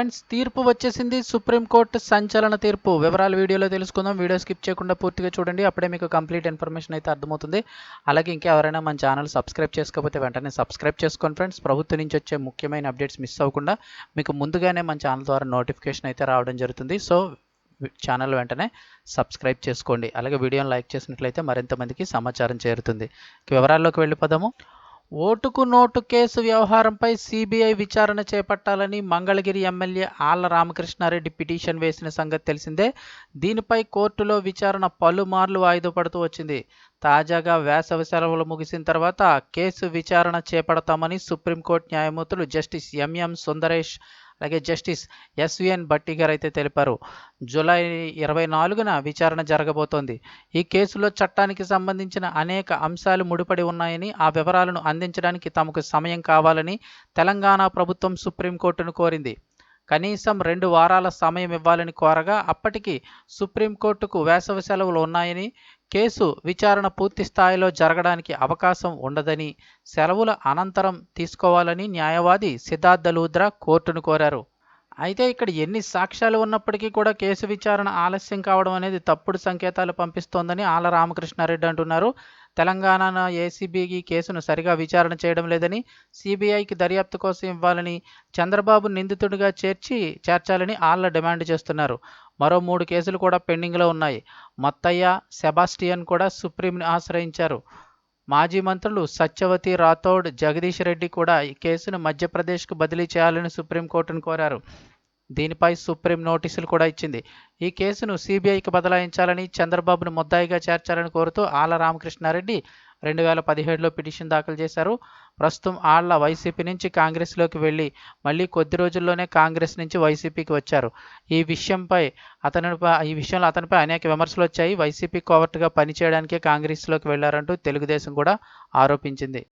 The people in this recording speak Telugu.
ఫ్రెండ్స్ తీర్పు వచ్చేసింది సుప్రీంకోర్టు సంచలన తీర్పు. వివరాలు వీడియోలో తెలుసుకుందాం. వీడియో స్కిప్ చేయకుండా పూర్తిగా చూడండి. అప్పుడే మీకు కంప్లీట్ ఇన్ఫర్మేషన్ అయితే అర్థమవుతుంది. అలాగే ఇంకెవరైనా మన ఛానల్ సబ్స్క్రైబ్ చేసుకోకపోతే వెంటనే సబ్స్క్రైబ్ చేసుకోండి ఫ్రెండ్స్. ప్రభుత్వం నుంచి వచ్చే ముఖ్యమైన అప్డేట్స్ మిస్ అవ్వకుండా మీకు ముందుగానే మన ఛానల్ ద్వారా నోటిఫికేషన్ అయితే రావడం జరుగుతుంది. సో ఛానల్ వెంటనే సబ్స్క్రైబ్ చేసుకోండి. అలాగే వీడియోని లైక్ చేసినట్లయితే మరింత మందికి సమాచారం చేరుతుంది. వివరాల్లోకి వెళ్ళిపోదాము. ఓటుకు నోటు కేసు వ్యవహారంపై సిబిఐ విచారణ చేపట్టాలని మంగళగిరి ఎమ్మెల్యే ఆళ్ళ రామకృష్ణారెడ్డి పిటిషన్ వేసిన సంగతి తెలిసిందే. దీనిపై కోర్టులో విచారణ పలుమార్లు వాయిదా పడుతూ వచ్చింది. తాజాగా వేసవి సెలవులు ముగిసిన తర్వాత కేసు విచారణ చేపడతామని సుప్రీంకోర్టు న్యాయమూర్తులు జస్టిస్ ఎంఎం సుందరేష్ అలాగే జస్టిస్ ఎస్విఎన్ భట్టి గారు అయితే తెలిపారు జూలై ఇరవై నాలుగున విచారణ జరగబోతోంది. ఈ కేసులో చట్టానికి సంబంధించిన అనేక అంశాలు ముడిపడి ఉన్నాయని ఆ వివరాలను అందించడానికి తమకు సమయం కావాలని తెలంగాణ ప్రభుత్వం సుప్రీంకోర్టును కోరింది. కనీసం రెండు వారాల సమయం ఇవ్వాలని కోరగా అప్పటికి సుప్రీంకోర్టుకు వేసవి సెలవులు ఉన్నాయని కేసు విచారణ పూర్తి స్థాయిలో జరగడానికి అవకాశం ఉండదని సెలవుల అనంతరం తీసుకోవాలని న్యాయవాది సిద్ధార్థ లూద్రా కోర్టును కోరారు. అయితే ఇక్కడ ఎన్ని సాక్ష్యాలు ఉన్నప్పటికీ కూడా కేసు విచారణ ఆలస్యం కావడం అనేది తప్పుడు సంకేతాలు పంపిస్తోందని ఆల రామకృష్ణారెడ్డి అంటున్నారు. తెలంగాణ ఏసీబీకి కేసును సరిగా విచారణ చేయడం లేదని సిబిఐకి దర్యాప్తు కోసం ఇవ్వాలని చంద్రబాబు నిందితుడిగా చేర్చి చేర్చాలని ఆళ్ళ డిమాండ్ చేస్తున్నారు. మరో మూడు కేసులు కూడా పెండింగ్లో ఉన్నాయి. మత్తయ్య సెబాస్టియన్ కూడా సుప్రీంని ఆశ్రయించారు. మాజీ మంత్రులు సత్యవతి రాథోడ్ జగదీష్ రెడ్డి కూడా ఈ కేసును మధ్యప్రదేశ్కు బదిలీ చేయాలని సుప్రీంకోర్టును కోరారు. దీనిపై సుప్రీం నోటీసులు కూడా ఇచ్చింది. ఈ కేసును సిబిఐకి బదలాయించాలని చంద్రబాబును ముద్దాయిగా చేర్చాలని కోరుతూ ఆల రామకృష్ణారెడ్డి రెండు వేల పదిహేడులో పిటిషన్ దాఖలు చేశారు. ప్రస్తుతం ఆళ్ళ వైసీపీ నుంచి కాంగ్రెస్లోకి వెళ్ళి మళ్ళీ కొద్ది రోజుల్లోనే కాంగ్రెస్ నుంచి వైసీపీకి వచ్చారు. ఈ విషయంపై అతని ఈ విషయంలో అతనిపై అనేక విమర్శలు వచ్చాయి. వైసీపీ కోవర్టుగా పనిచేయడానికే కాంగ్రెస్లోకి వెళ్ళారంటూ తెలుగుదేశం కూడా ఆరోపించింది.